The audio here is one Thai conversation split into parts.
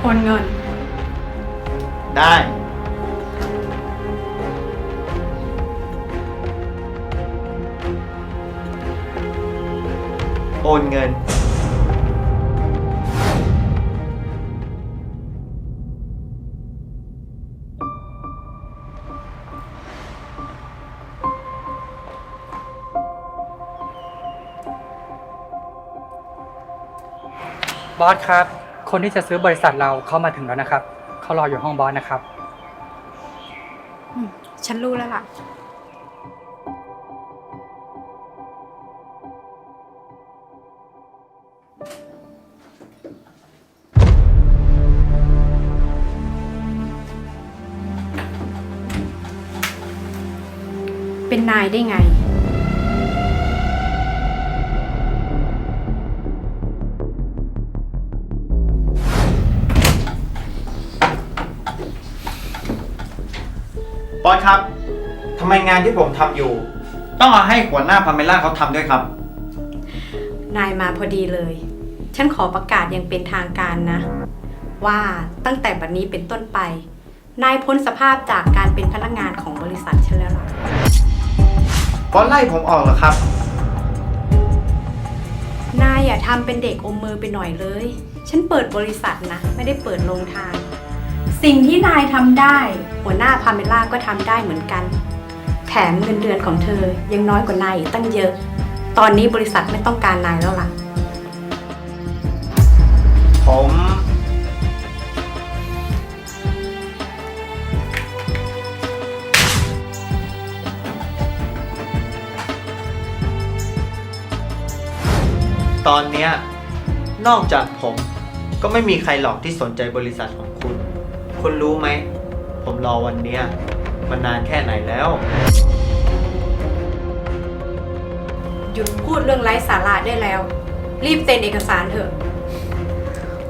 โอนเงิน ได้ โอนเงิน บอสครับ คนที่จะซื้อบริษัทเราเข้ามาถึงแล้วนะครับ เขารออยู่ห้องบอสนะครับ อืมฉันรู้แล้วล่ะ เป็นนายได้ไง อสครับทำไมงานที่ผมทำอยู่ ต้องเอาให้หัวหน้าพาเมล่าเขาทำด้วยครับ นายมาพอดีเลย ฉันขอประกาศอยังเป็นทางการนะ ว่าตั้งแต่บัดนนี้เป็นต้นไป นายพ้นสภาพจากการเป็นพนักงานของบริษัทฉันแล้วล่ะบอสไล่ผมออกเหรอครับ นายอย่าทำเป็นเด็กอมมือไปหน่อยเลย ฉันเปิดบริษัทนะ ไม่ได้เปิดโรงทาน สิ่งที่นายทำได้ หัวหน้าพาเมล่าก็ทำได้เหมือนกัน แถมเงินเดือนของเธอยังน้อยกว่านายอีกตั้งเยอะ ตอนนี้บริษัทไม่ต้องการนายแล้วล่ะ ผม ตอนเนี้ยนอกจากผมก็ไม่มีใครหรอกที่สนใจบริษัทของ คุณคุณรู้ไหม ผมรอวันเนี้ยมานานแค่ไหนแล้ว หยุดพูดเรื่องไร้สาระได้แล้ว รีบเซ็นเอกสารเถอะ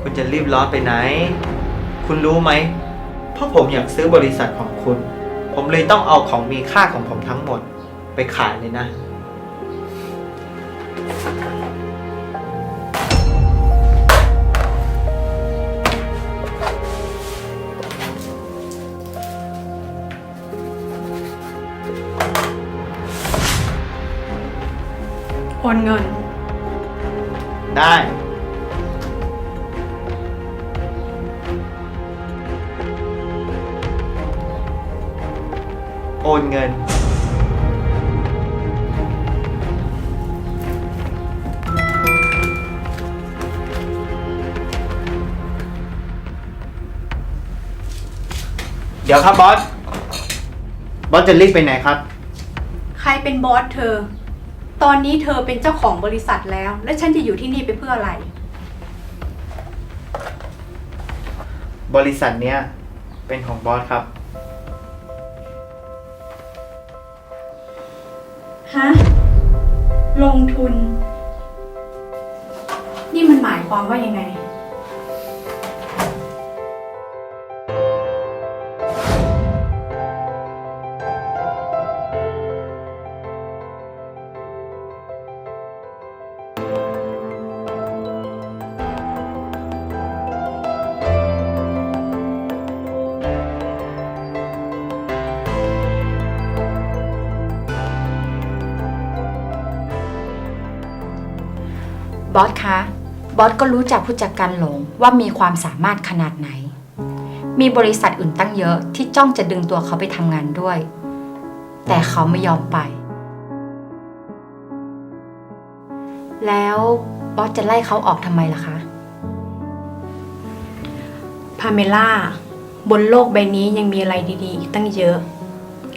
คุณจะรีบร้อนไปไหน คุณรู้ไหม เพราะผมอยากซื้อบริษัทของคุณ ผมเลยต้องเอาของมีค่าของผมทั้งหมด ไปขายเลยนะ โอนเงิน ได้ โอนเงิน เดี๋ยวครับบอส บอสจะรีบไปไหนครับ ใครเป็นบอสเธอ ตอนนี้เธอเป็นเจ้าของบริษัทแล้ว และฉันจะอยู่ที่นี่ไปเพื่ออะไร บริษัทเนี้ยเป็นของบอสครับ ฮะ ลงทุน นี่มันหมายความว่ายังไง บอสคะ บอสก็รู้จักผู้จัดการหลงว่ามีความสามารถขนาดไหน มีบริษัทอื่นตั้งเยอะที่จ้องจะดึงตัวเขาไปทำงานด้วย แต่เขาไม่ยอมไป แล้วบอสจะไล่เขาออกทำไมล่ะคะ พาเมล่า บนโลกใบนี้ยังมีอะไรดีๆ อีกตั้งเยอะ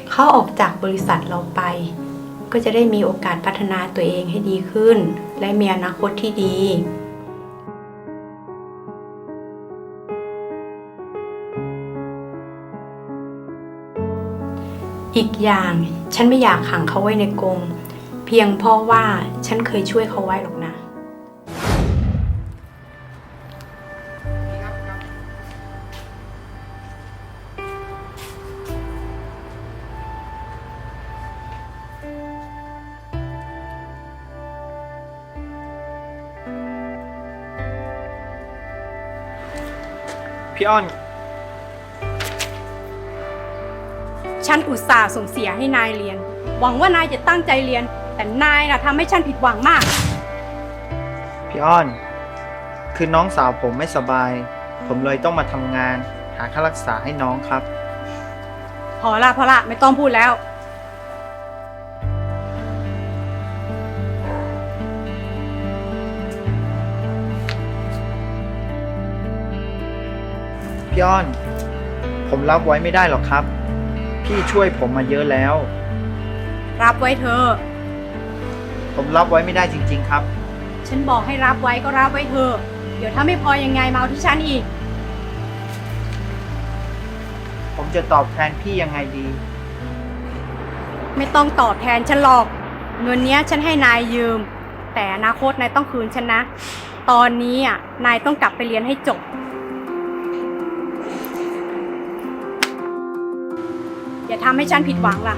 เขาออกจากบริษัทเราไป ก็จะได้มีโอกาสพัฒนาตัวเองให้ดีขึ้น และมีอนาคตที่ดีอีกอย่างฉันไม่อยากขังเขาไว้ในกรงเพียงเพราะว่าฉันเคยช่วยเขาไว้หรอกนะ พี่อ้อน ฉันอุตส่าห์ส่งเสียให้นายเรียน หวังว่านายจะตั้งใจเรียน แต่นายน่ะทำให้ฉันผิดหวังมาก พี่อ้อน คือน้องสาวผมไม่สบาย ผมเลยต้องมาทำงาน หาค่ารักษาให้น้องครับ พอละพอละไม่ต้องพูดแล้ว พี่อ้อน ผมรับไว้ไม่ได้หรอกครับ พี่ช่วยผมมาเยอะแล้ว รับไว้เธอะผมรับไว้ไม่ได้จริง ๆ ครับ ฉันบอกให้รับไว้ก็รับไว้เธอะเดี๋ยวถ้าไม่พอยังไงมาเอาที่ฉันอีก ผมจะตอบแทนพี่ยังไงดี ไม่ต้องตอบแทนฉันหรอก เงินเนี้ยฉันให้นายยืม แต่อนาคตนายต้องคืนฉันนะ ตอนนี้อะนายต้องกลับไปเรียนให้จบ อย่าทำให้ฉันผิดหวังล่ะ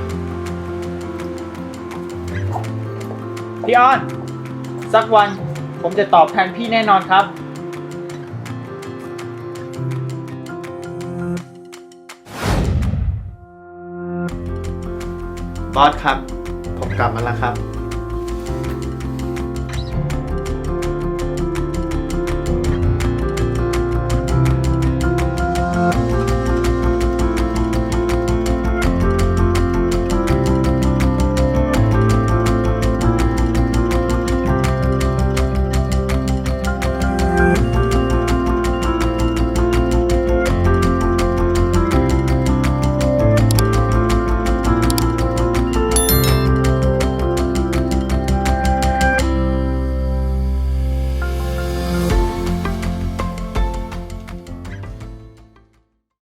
พี่อ้อน สักวันผมจะตอบแทนพี่แน่นอนครับ บอสครับ ผมกลับมาแล้วครับ